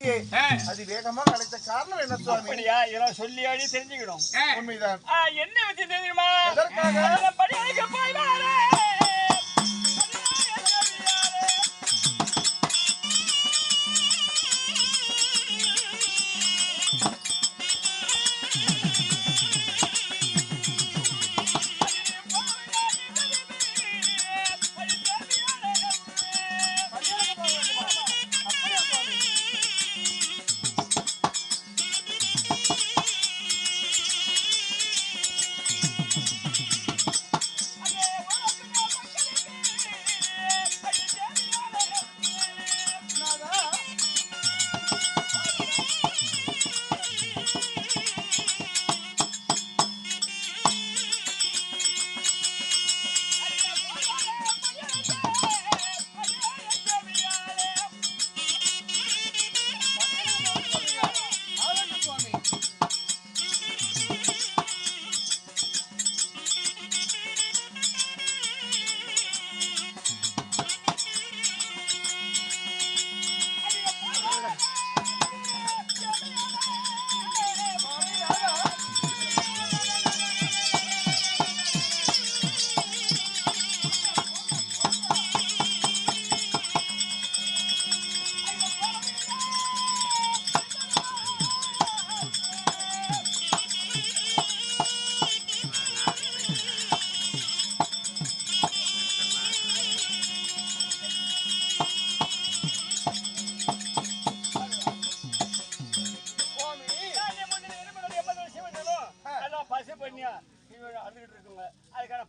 அது வேகமாக அழைத்த காரணம் என்ன சுவாமி? அப்படியா? இதெல்லாம் சொல்லி அடி தெரிஞ்சுக்கணும். உண்மைதான். என்ன வச்சு தெரியுமா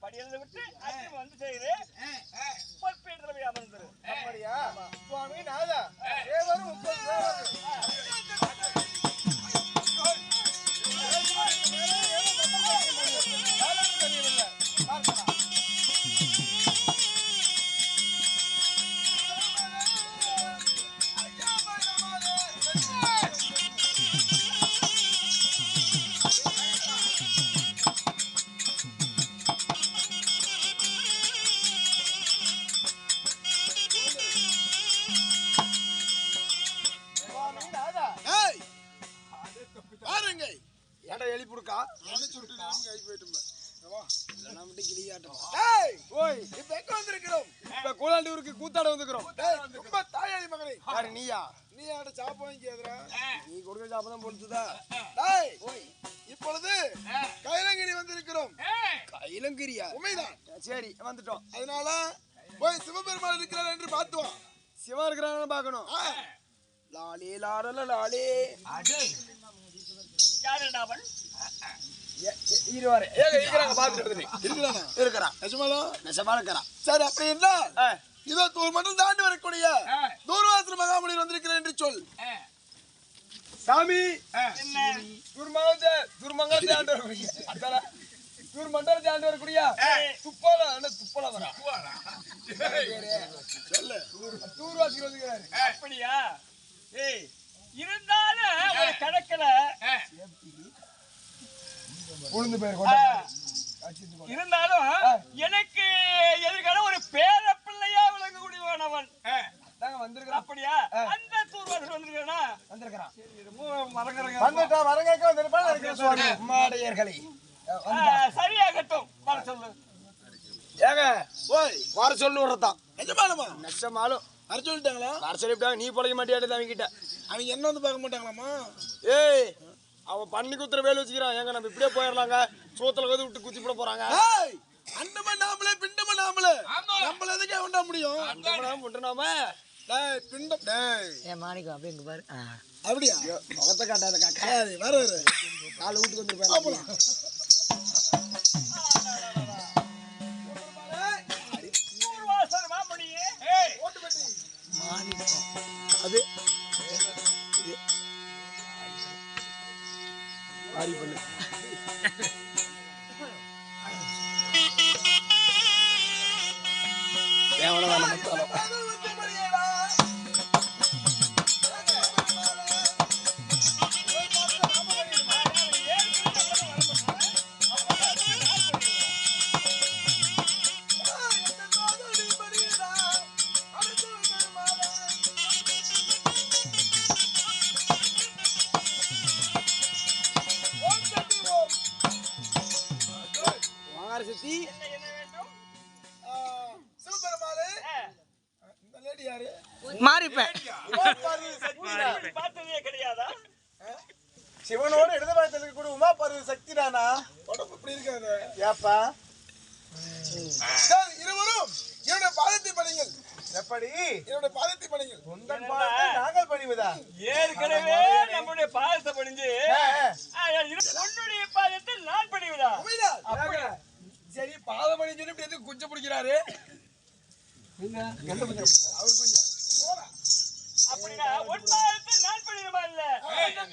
படியில் விட்டு அடுத்து வந்து செய்யுது. கூலாண்டூருக்கு கூத்தாட வந்திருக்கிறோம் டேய் ரொம்ப தாயாளி மகனே. யாரு நீயா? நீ யாட சாப்ப வாங்கியாதடா நீ கொடுக்க சாப்ப தான் பொறுத்துதா இப்பொழுது கைலங்கிரி வந்திருக்கிறோம். கைலங்கிரியா? உண்மைதான். சரி வந்துட்டோம். அதனால போய் சிவபெருமான் இருக்கிறார் என்று பார்த்து வா சிவன் இருக்கிறான்னு பார்க்கணும். லாலே லாடல லாலே. யாருடா அவன்? இதோ ஒரு மண்டல் தாண்டி வரக்கூடிய தூர்வாசன மகாமுனிவர் வந்திருக்கிறேன் என்று சொல் சாமி துர்மங்கலத்தை ஆண்டு வரக்கூடிய துர்மண்டலத்தை ஆண்டு வரக்கூடிய துப்பால துப்பால வரா சொல்லு தூர்வாசி வந்துக்கிறாரு அப்படியா ஏய் இருந்தாலும் ஒரு கணக்குல உளுந்து பேர் இருந்தாலும் எனக்கு எதிர்கால ஒரு பேர பிள்ளையா விளங்கக்கூடியவன் தாங்க வந்திருக்கிறான். அப்படியா? அந்த தூர்வாசல் வந்திருக்கானா வந்திருக்கிறான். வந்துட்டா வரங்கேக்க வந்திருப்பான் மாடையர்களே சரியாகட்டும். வர சொல்லு. ஏங்க ஓய் வர சொல்லு வரதான் நிஜமாலுமா? வர சொல்லிட்டாங்களா? வர சொல்லிவிட்டாங்க. நீ பொழைக்க மாட்டியாடு அவங்க கிட்ட அவங்க என்ன வந்து பார்க்க மாட்டாங்களாமா ஏய் அவன் பண்ணி குத்துற வேலை வச்சுக்கிறான். ஏங்க நம்ம இப்படியே போயிடலாங்க? சோத்துல வந்து விட்டு குத்தி போட போறாங்க. அண்டமா நாமளே பிண்டமா நாமளே. நம்மள எதுக்கு உண்டா முடியும்? அண்டமா முண்டனாம டேய் பிண்டம் டேய். ஏன் மாணிக்கம் அப்படியே இங்க பாரு. அப்படியா? முகத்தை காட்டாத காக்காது வர வர. நாலு வீட்டுக்கு வந்து போயிடலாம் தூர்வாசல் மாமணியே மாணிக்கம். அது ஆரி பண்ணு சக்தி. மாறிப்பேன் சிவனோட இடது பாகத்தில் கூட உமா பார்வதி உடம்பு இப்படி இருக்காது. ஏப்பா? இருவரும் என்னுடைய பாதத்தை பணிகள் எப்படி? என்னுடைய பாதத்தை பணிகள் உங்கள் பாதத்தை நாங்கள் ஏற்கனவே நம்முடைய பாதத்தை பணிஞ்சு உன்னுடைய பாதத்தை நான் பணிவதா? அப்படியா? சரி பாதம் பணி சொல்லி இப்படி எதுக்கு குஞ்சம் பிடிக்கிறாரு? அவர் கொஞ்சம் போடா. அப்படின்னா பாதத்தை நான் படிவமா இல்ல? இந்த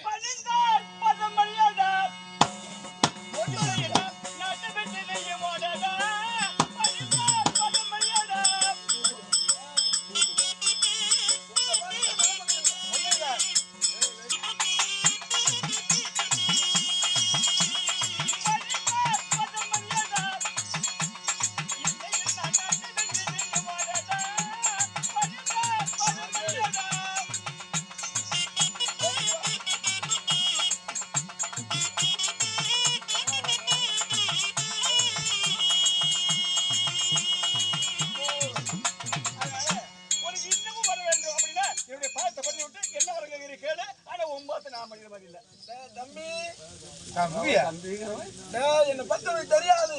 என்னை பத்தி தெரியாது.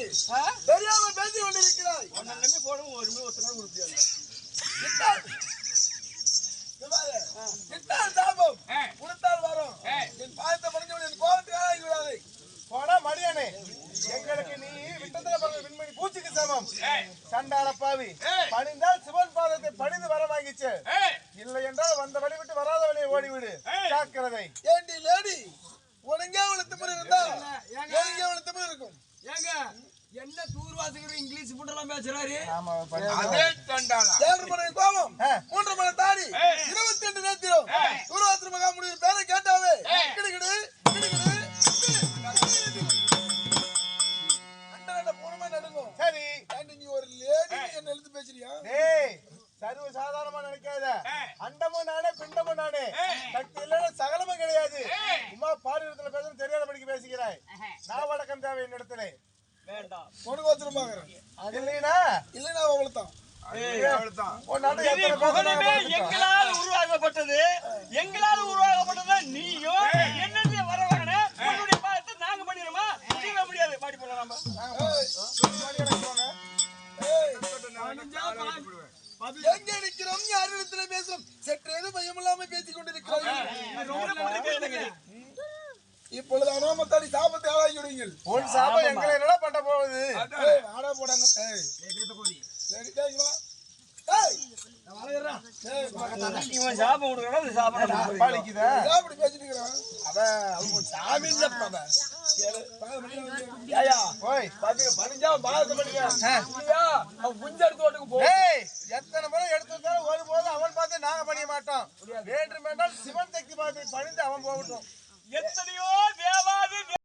தெரியாம பேசி கொண்டிருக்கிறாய். நம்பி போடவும் ஒரு மீன் ஒருத்தரும் உறுப்பியா. கிட்டார் சாபம். கொடுத்தால் வரும். என் பாதத்தை பணிஞ்சவன் என் கோபத்தை ஆளாக்கி விடாதே. போனா மடியானே. எங்களுக்கு நீ விட்டத்துல பிறந்த விண்மணி பூச்சிக்கு சமம். சண்டாள பாவி. பணிந்தால் சிவன் பாதத்தை பணிந்து வர வாங்கிச்சு இல்லை என்றால் வந்த வழி விட்டு வராத வழியை ஓடிவிடு. ஜாக்கிரதை. ஏண்டி லேடி உனக்கே அவ்வளவு திமிரு இருந்தா எனக்கு அவ்வளவு திமிரு இருக்கும் ஏங்க என்ன இங்கிலீஷ் புட்டெல்லாம் பேசுறாரு. ஆமா படி- ஏழரை மணி கோபம். மூன்று மணி தாடி. இருபத்தி ரெண்டு நேத்திரம். தூர்வாத்திர மகா முடிவு பேரை கேட்டாவே. கிடுகிடு கிடுகிடு அண்டை பூனமே நடுங்கும்? சரி. நீ ஒரு லேடி என்ன எழுத்து பேசுறியா? டேய் சர்வ சாதாரணமா நினைக்காத அண்டமும் நானே பிண்டமும் நானே சக்தி இல்லைன்னா சகலமும் கிடையாது. உமா பாடுறதுல பேசணும் தெரியாதபடிக்கு பேசுகிறாய் நான் வடக்கம் தேவை என்னிடத்திலே. வேண்டாம். உனக்கு வச்சிரும் இல்லைனா? பேர் புகழுமே நாங்க எங்களால் உருவாக்கப்பட்டது. எங்களால் உருவாக்கப்பட்டது நீயும் என்னது வர வாங்கின? உன்னுடைய பாதத்தை நாங்க பண்ணிடுமா முடியவே முடியாது. பாடி போலாம் எங்க நிக்கிறோம்? யார் இடத்துல பேசுறோம். சற்றேது பயம் இல்லாம பேசிக் கொண்டிருக்கிறோம் இப்பொழுது அனாமத்தாடி சாபத்தை விடுங்கள் உன் சாபம்? எங்களை என்னடா பண்ண போகுது? ஆடா போடாங்க. சரி, டேய், வா. எத்தனை முறை எடுத்து வந்தாலும் ஒருபோதும் அவன் பார்த்து நாங்க பண்ணிய மாட்டோம். வேண்டும் என்றால் சிவன் சக்தி பார்த்து பணிந்து அவன் போகட்டும்.